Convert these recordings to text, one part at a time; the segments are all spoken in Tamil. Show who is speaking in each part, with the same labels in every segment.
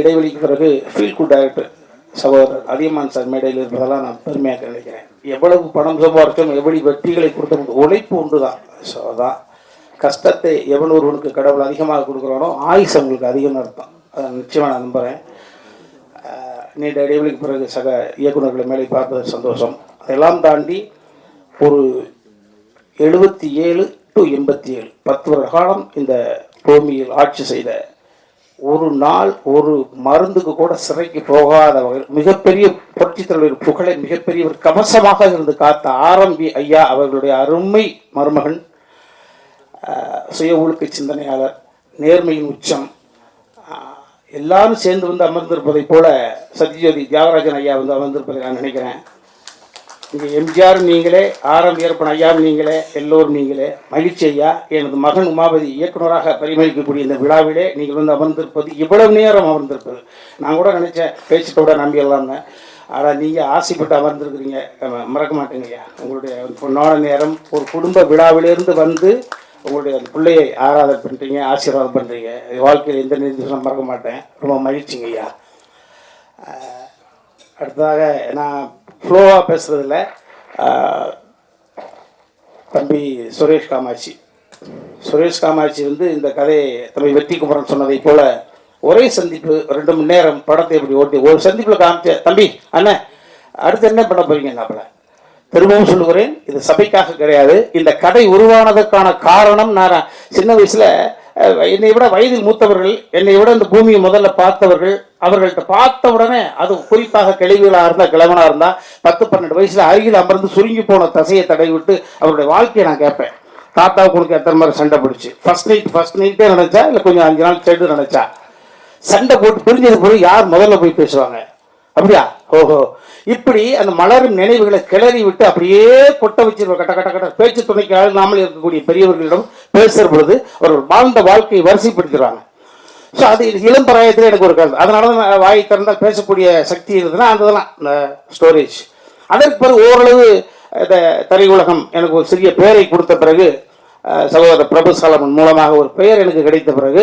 Speaker 1: இடைவெளிக்கு பிறகு ஃபீல் குட் டைரக்டர் சகோதரர் அதியமான் சார் மேடையில் இருப்பதெல்லாம் நான் பெருமையாக நினைக்கிறேன். எவ்வளவு பணம் சம்பாதிக்கும் எவ்வளவு வெற்றிகளை கொடுத்தோம் உழைப்பு ஒன்று தான் ஸோ அதான் கஷ்டத்தை எவன் ஒருவனுக்கு கடவுள் அதிகமாக கொடுக்குறானோ ஆயுஸ் அவங்களுக்கு அதிகமாக அர்த்தம். அதை நிச்சயமாக நான் நம்புகிறேன் நீண்ட இடைவெளிக்கு பிறகு சக இயக்குநர்களை மேலே பார்ப்பது சந்தோஷம். அதெல்லாம் தாண்டி ஒரு எழுபத்தி ஏழு டு எண்பத்தி ஏழு பத்து வருட காலம் இந்த பூமியில் ஆட்சி செய்த ஒரு நாள் ஒரு மருந்துக்கு கூட சிறைக்கு போகாத வகையில் மிகப்பெரிய புரட்சி தலைவர் புகழை மிகப்பெரிய ஒரு கவசமாக இருந்து காத்த ஆரம்பி ஐயா அவர்களுடைய அருமை மருமகன் சுய ஒழுக்க சிந்தனையாளர் நேர்மையின் உச்சம். எல்லாரும் சேர்ந்து வந்து அமர்ந்திருப்பதைப் போல சத்யஜோதி தியாகராஜன் ஐயா வந்து அமர்ந்திருப்பதை நான் நினைக்கிறேன். இங்கே எம்ஜிஆர் நீங்களே ஆரம்ப ஏற்பன் ஐயாவும் நீங்களே எல்லோரும் நீங்களே. மகிழ்ச்சி ஐயா எனது மகன் உமாபதி இயக்குனராக பரிமளிக்கக்கூடிய இந்த விழாவிலே நீங்கள் வந்து அமர்ந்திருப்பது இவ்வளவு நேரம் அமர்ந்திருப்பது. நான் கூட நினச்சேன் பேச்சுட்டோட நம்பிடலாம்னு ஆனால் நீங்கள் ஆசைப்பட்டு அமர்ந்திருக்கிறீங்க. மறக்க மாட்டேங்க ஐயா. உங்களுடைய பொன்னான நேரம் ஒரு குடும்ப விழாவிலிருந்து வந்து உங்களுடைய அந்த பிள்ளையை ஆராதனை பண்ணுறீங்க ஆசீர்வாதம் பண்ணுறீங்க வாழ்க்கையில் எந்த நிதிஷம் மறக்க மாட்டேன். ரொம்ப மகிழ்ச்சிங்க ஐயா. அடுத்ததாக நான் ஃப்ளோவாக பேசுகிறதில்ல தம்பி சுரேஷ் காமாட்சி. சுரேஷ் காமாட்சி வந்து இந்த கதையை தம்பி வெற்றி குமரன் சொன்னதை போல் ஒரே சந்திப்பு ரெண்டு மணி நேரம் படத்தை இப்படி ஓட்டி ஒரு சந்திப்பில் காமிச்ச தம்பி அண்ணன் அடுத்து என்ன பண்ண போறீங்க நாப்பில் திரும்பவும் சொல்லுகிறேன் இது சபைக்காக கிடையாது. இந்த கதை உருவானதற்கான காரணம் நான் சின்ன வயசில் என்னை விட வயதில் மூத்தவர்கள் என்னை விட இந்த பூமியை முதல்ல பார்த்தவர்கள் அவர்கள்ட்ட பார்த்த உடனே அது குறிப்பாக கிளைவுகளாக இருந்தால் கிழவனாக இருந்தால் பத்து பன்னெண்டு வயசில் அருகில் அமர்ந்து சுருங்கி போன தசையை தடவி விட்டு அவருடைய வாழ்க்கையை நான் கேட்பேன். தாத்தாவுக்கு உனக்கு எத்தனை மாதிரி சண்டை பிடிச்சி? ஃபர்ஸ்ட் நைட் ஃபர்ஸ்ட் நைட்டே நினச்சா? இல்லை கொஞ்சம் அஞ்சு நாள் செடு நினச்சா? சண்டை போட்டு பிரிஞ்சது போய் யார் முதல்ல போய் பேசுவாங்க? அப்படியா? ஓஹோ. இப்படி அந்த மலரும் நினைவுகளை கிளறி விட்டு அப்படியே கொட்ட வச்சிருவ கட்ட கட்ட கட்ட. பேச்சு துணைக்கு நாமளே இருக்கக்கூடிய பெரியவர்களிடம் பேசுகிற பொழுது அவர்கள் வாழ்ந்த வாழ்க்கையை வரிசைப்படுத்துறாங்க. ஸோ அது இளம் பிராயத்தில் எனக்கு ஒரு கருத்து. அதனால தான் வாய் திறந்தால் பேசக்கூடிய சக்தி இருந்ததுன்னா அந்த இந்த ஸ்டோரேஜ் அதற்கு பிறகு ஓரளவு இந்த திரையுலகம் எனக்கு ஒரு சிறிய பெயரை கொடுத்த பிறகு சகோதரர் பிரபு சாலமன் மூலமாக ஒரு பெயர் எனக்கு கிடைத்த பிறகு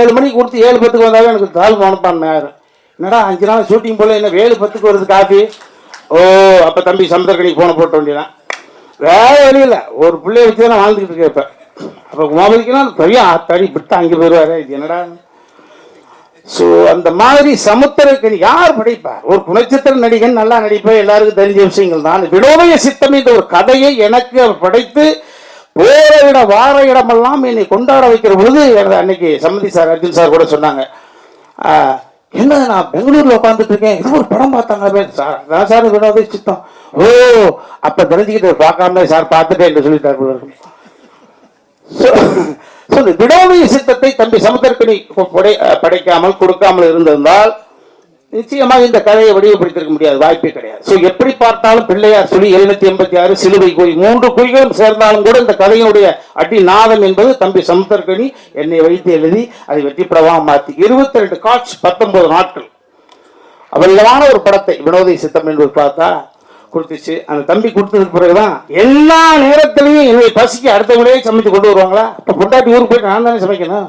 Speaker 1: ஏழு மணிக்கு கொடுத்து ஏழு பத்துக்கு வந்தாவே எனக்கு தாழ் மனப்பான் ஆயிரும். என்னடா அஞ்சு நாள் ஷூட்டிங் போல என்ன ஏழு பத்துக்கு வருது காஃபி ஓ அப்போ தம்பி சமுத்திரக்கணிக்கு போன போட்ட வேண்டியதான் வேற வழியில் இல்லை. ஒரு பிள்ளைய வச்சு தான் வாழ்ந்துக்கிட்டு இருக்கேன் இப்போ. அப்போ உமாபதிக்கெல்லாம் பெரிய தனி விட்டு அங்கே போயிடுவாரு இது என்னடா? ஸோ அந்த மாதிரி சமுத்திரக்கணி யார் படைப்பார் ஒரு குணச்சித்திர நடிகன் நல்லா நடிப்பார் எல்லாருக்கும் தெரிஞ்ச விஷயங்கள் தான். வினோதய சித்தம் இந்த ஒரு கதையை எனக்கு அவர் படைத்து வேற இட வார இடமெல்லாம் என்னை கொண்டாட வைக்கிற பொழுது எனது அன்னைக்கு சம்மதி சார் அர்ஜுன் சார் கூட சொன்னாங்க. என்ன நான் பெங்களூர்ல உட்காந்துட்டு இருக்கேன்? ஏதோ ஒரு படம் பார்த்தாங்க சார் அதான் சார் வினோதய சித்தம். ஓ அப்ப தெரிஞ்சுக்கிட்டு பார்க்காம சார் பார்த்துட்டேன் என்று சொல்லிட்டார் போல இருக்கு. சித்தத்தை தம்பி சமுத்திரக்கணி படை படைக்காமல் கொடுக்காமல் இருந்திருந்தால் நிச்சயமாக இந்த கதையை வடிவப்படுத்திருக்க முடியாது வாய்ப்பே கிடையாது. ஸோ எப்படி பார்த்தாலும் பிள்ளையார் சொல்லி எழுநூத்தி எண்பத்தி ஆறு சிலுவை குறி மூன்று குறிகளும் சேர்ந்தாலும் கூட இந்த கதையினுடைய அடி நாதம் என்பது தம்பி சமுத்திரக்கணி என்னை வைத்து எழுதி அதை வெற்றி படமாக மாற்றி. இருபத்தி ரெண்டு காட்சி பத்தொன்பது நாட்கள். அவ்வளவான ஒரு படத்தை வினோதை சித்தம் என்பது பார்த்தா கொடுத்துச்சு. அந்த தம்பி கொடுத்ததுக்கு பிறகுதான் எல்லா நேரத்திலையும் என்னுடைய பசிக்கு அடுத்த முறையே சமைச்சு கொண்டு வருவாங்களா? இப்போ பொண்டாட்டி ஊருக்கு போயிட்டு நான் தானே சமைக்கணும்?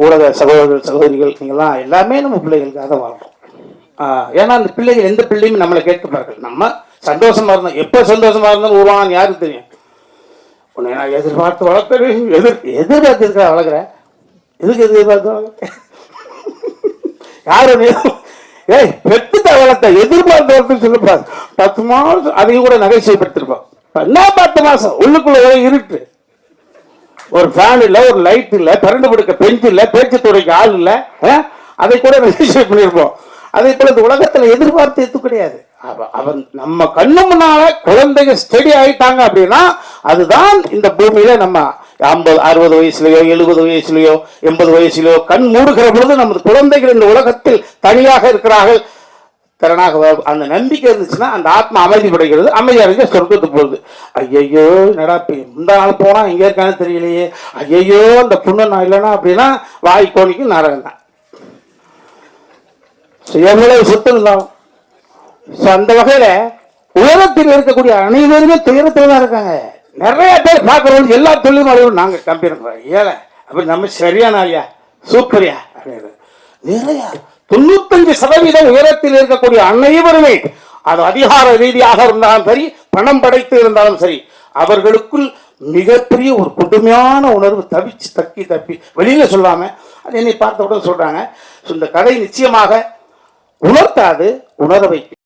Speaker 1: ஊடக சகோதரர்கள் சகோதரிகள் நீங்கள்லாம் எல்லாமே நம்ம பிள்ளைகளுக்காக தான் வாழ்றோம் ஏன்னா அந்த பிள்ளைகள் எந்த பிள்ளையும் நம்மளை கேட்கப்பார்கள் நம்ம சந்தோஷமா இருந்தோம் எப்போ சந்தோஷமா இருந்தாலும் உருவானு யாருக்கு தெரியும்? உன்னை நான் எதிர்பார்த்து வளர்க்குறேன் எதிர் எதிர்பார்த்து இருக்கிற வளர்க்குறேன் எதுக்கு எதிர்பார்த்து வளர்க்குறேன் யாரும் ஏய் பெற்றுட்ட வளர்த்த எதிர்பார்த்து வளர்த்து சொல்லக்கூடாது பத்து மாதம் அதையும் கூட நகைச்சுவைப்படுத்திருப்போம் என்ன பத்து மாசம்? உள்ளுக்குள்ளே இருட்டு. ஒரு ஃபேன் இல்லை ஒரு லைட் இல்லை கரண்ட் படுக்க பெஞ்சு இல்லை பேச்சு துறைக்கு ஆள் இல்லை ஆ? அதை கூட ரெஜிஸ்டர் பண்ணியிருப்போம் அதே போல இந்த உலகத்தில் எதிர்பார்த்து எது கிடையாது. அவன் நம்ம கண்ணு முன்னால குழந்தைங்க ஸ்டடி ஆயிட்டாங்க அப்படின்னா அதுதான் இந்த பூமியில நம்ம ஐம்பது அறுபது வயசுலயோ எழுபது வயசுலயோ எண்பது வயசுலயோ கண் மூடுகிற பொழுது நமது குழந்தைகள் இந்த உலகத்தில் தனியாக இருக்கிறார்கள். திறனாக அந்த நம்பிக்கை இருந்துச்சுன்னா அந்த ஆத்மா அமைதிப்படுகிறது அமைதி அடைஞ்ச சொர்க்கத்துக்கு போகுது. ஐயையோ என்னடா இந்த நாள் போனால் எங்கே இருக்கான்னு தெரியலையே. ஐயையோ அந்த புண்ணு நான் இல்லைன்னா அப்படின்னா வாய் கோணிக்கும் நரகம் தான். எவ்வளவு சொத்து இருந்தாலும். ஸோ அந்த வகையில் உலகத்தில் இருக்கக்கூடிய அனைவருமே துயரத்தில் தான் இருக்காங்க. நிறைய பேர் பார்க்குறவங்க எல்லா தொழிலும் அளவும் நாங்கள் கம்பெனி ஏழை அப்படி நம்ம சரியான ஐயா சூப்பரியா? அப்படின்னு நிறையா தொண்ணூத்தஞ்சு சதவீதம் உயரத்தில் இருக்கக்கூடிய அனைவருமே அது அதிகார ரீதியாக இருந்தாலும் சரி பணம் படைத்து இருந்தாலும் சரி அவர்களுக்குள் மிகப்பெரிய ஒரு கொடுமையான உணர்வு தவிச்சு தக்கி தப்பி வெளியில சொல்லாம அது என்னை பார்த்தவுடன் சொல்றாங்க. இந்த கதை நிச்சயமாக உணர்த்தாது உணர வைக்கும்.